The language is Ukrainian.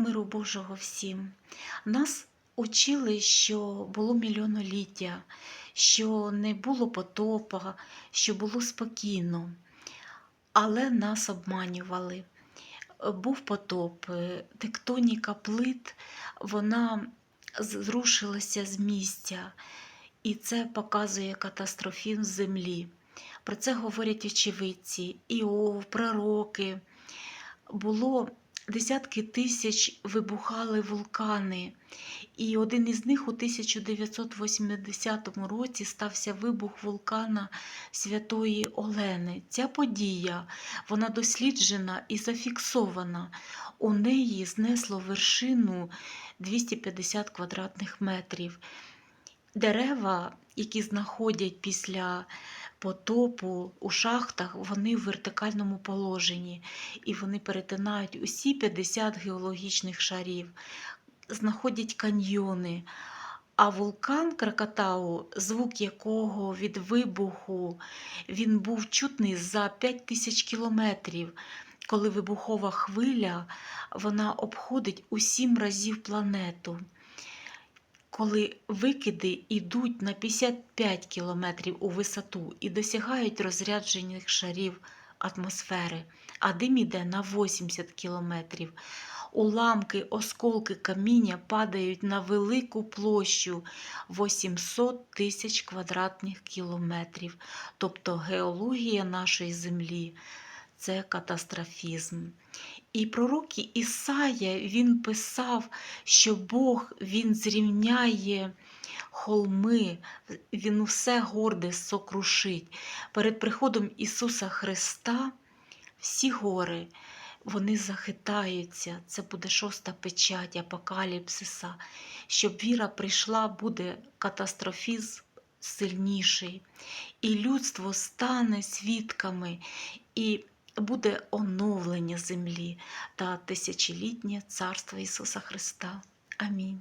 Миру Божого всім. Нас учили, що було мільйоноліття, що не було потопа, що було спокійно. Але нас обманювали. Був потоп, е, тектоніка плит, вона зрушилася з місця, і це показує катастрофізм землі. Про це говорять очевидці, Іов, пророки. Було десятки тисяч вибухали вулкани, і один із них у 1980 році стався вибух вулкана Святої Олени. Ця подія вона досліджена і зафіксована. У неї знесло вершину 250 квадратних метрів. Дерева, які знаходять після потопу у шахтах, вони в вертикальному положенні і вони перетинають усі 50 геологічних шарів, знаходять каньйони. А вулкан Кракатау, звук якого від вибуху він був чутний за 5 тисяч кілометрів, коли вибухова хвиля вона обходить у сім разів планету коли викиди йдуть на 55 кілометрів у висоту і досягають розряджених шарів атмосфери, а дим іде на 80 кілометрів. Уламки, осколки каміння падають на велику площу 800 тисяч квадратних кілометрів. Тобто геологія нашої землі це катастрофізм. І пророк Ісая він писав, що Бог він зрівняє холми, він усе горде сокрушить. Перед приходом Ісуса Христа всі гори вони захитаються. Це буде шоста печать апокаліпсиса. Щоб віра прийшла, буде катастрофізм сильніший. І людство стане свідками. І буде оновлення землі та тисячолітнє царство Ісуса Христа. Амінь.